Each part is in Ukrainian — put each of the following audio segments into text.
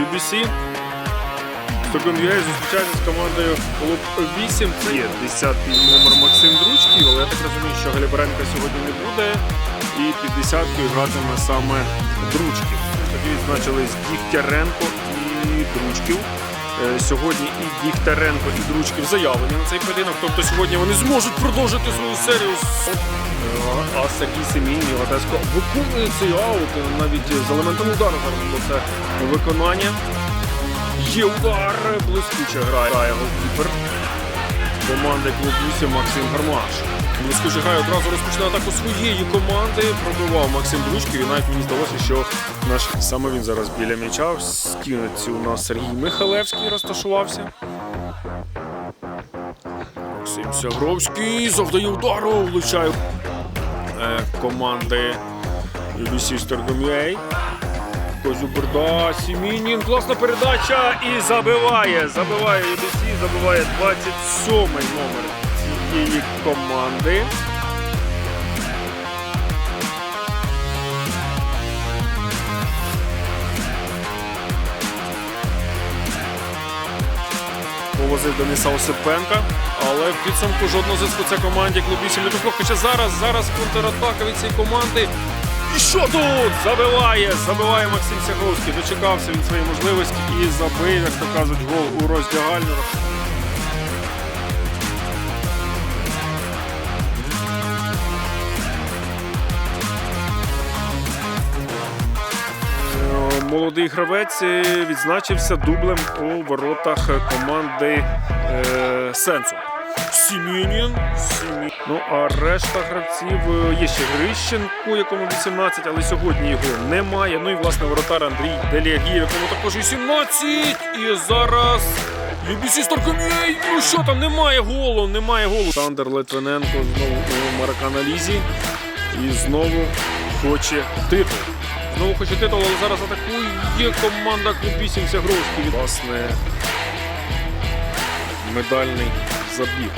UFC. Стокгольм UA зустрічається з командою Клуб 8. Це є 10-й номер Максим Дручків, але я так розумію, що Галібаренка сьогодні не буде. І під десяткою гратиме саме Дручків. Тоді відзначились Дігтяренко і Дручків. Е, Сьогодні і Дігтяренко, і Дручків заявлені на цей поєдинок. Тобто сьогодні вони зможуть продовжити свою серію. Е, А Сергій Семін і Гатеско виконує цей аут е, навіть з елементом удару зараз було це виконання. Є удар, блискуче грає, грає голкіпер команди клуб 8 Максим Гармаш. Блискуче грає одразу розпочне атаку своєї команди. Пробивав Максим Дручків і навіть мені здалося, що наш саме він зараз біля м'яча. В стінці у нас Сергій Михалевський розташувався. Максим Сягровський завдає удару, влучає е, команди UBC Сторгом'юей. Козюберда, Сімінін, класна передача і забиває. Забиває UBC, забиває 27 номер цієї команди. Повозив Дениса Осипенка, але в підсумку жодного зиску це команді клуб 8 не пішло. Хоча зараз, зараз контратака від цієї команди. І що тут? Забиває, забиває Максим Сяговський. Дочекався він своєї можливості і забив, як то кажуть, гол у роздягальню. Молодий гравець е, відзначився дублем у воротах команди е, Сенсу. Сім'янін. Сім'янін. Ну а решта гравців е, є ще Грищенко, якому 18, але сьогодні його немає. Ну і власне воротар Андрій Деліагієв, якому також 18. І зараз UBC Старком'єй. Ну що там, немає голу, немає голу. Сандер Литвиненко знову у Мараканалізі. І знову хоче титул. Знову хоче титул, але зараз атакує команда клуб 8 Сягровський. Власне, медальний забіг.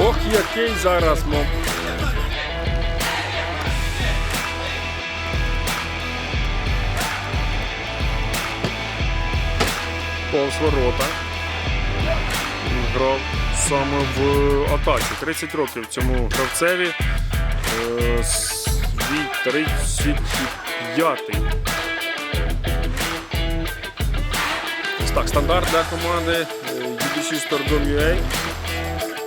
Ох, який зараз мов. Повз ворота. Грав саме в атаці. 30 років цьому гравцеві. Е, Свій 35-й. Так, стандарт для команди UBC Stardom UA.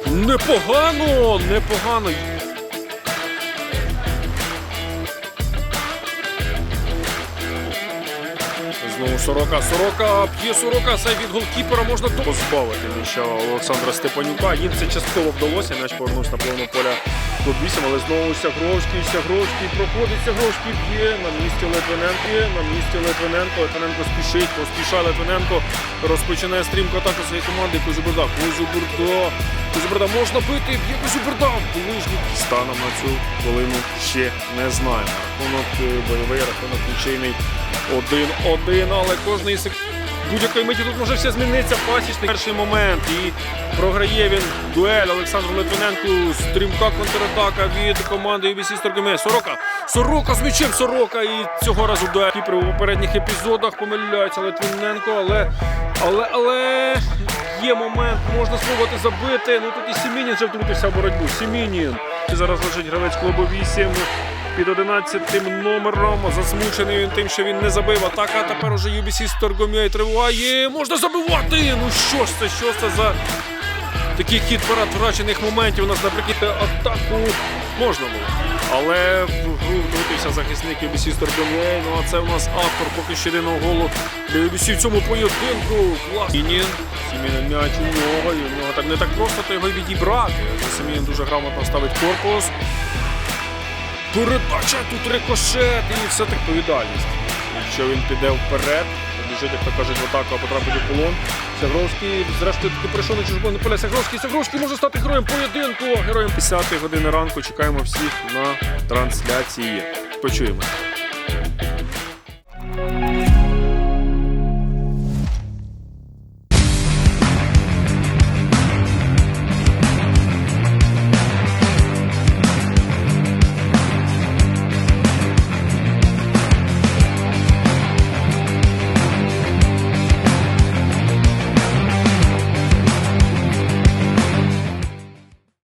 Непогано! Непогано! Знову Сорока. Сорока п'є Сорока. сай від голкіпера можна до- позбавити м'яча Олександра Степанюка. Їм це частково вдалося. М'яч повернувся на половину поля клуб 8, але знову Сягровський. Сягровський проходить. Сягровський б'є на місці Литвиненко. На місці Литвиненко. Литвиненко спішить. Поспішає Литвиненко. Розпочинає стрімку атаку своєї команди. Козюберда. Козюберда. Козюберда можна бити. Б'є Козюберда. Ближній. Станом на цю хвилину ще не знаємо. Рахунок е, бойовий, рахунок нічийний 1-1, але кожної сек... Будь-якої миті тут може все змінитися. Пасічний перший момент. І програє він дуель Олександру Литвиненку. Стрімка контратака від команди UBC Сторгоме. Сорока. Сорока з м'ячем Сорока. І цього разу дуель. У попередніх епізодах помиляється Литвиненко, але. Але, але є момент, можна спробувати забити. Ну тут і Сімінін вже втрутився в боротьбу. Сімінін. Зараз лежить гравець клубу 8 під 11 номером. Засмучений він тим, що він не забив. Атака тепер уже UBC Сторгом'яй триває. Можна забивати! Ну що ж це, що це за такий хід парад втрачених моментів у нас наприкінці атаку можна було. Але в гру втрутився захисник UBC Сторгом'яй. Ну а це у нас автор поки що єдиного голу для UBC в цьому поєдинку. Клас. Сімінін м'яч у нього. І в нього так не так просто то його відібрати. Сімінін дуже грамотно ставить корпус. Передача тут рикошет і все так відповідальність. Якщо він піде вперед, біжить, як то кажуть, в атаку, а потрапить у полон. Сягровський, зрештою, таки прийшов на чужбоне поля. Сягровський, Сягровський може стати героєм поєдинку. Героєм 10 години ранку. Чекаємо всіх на трансляції. Почуємо.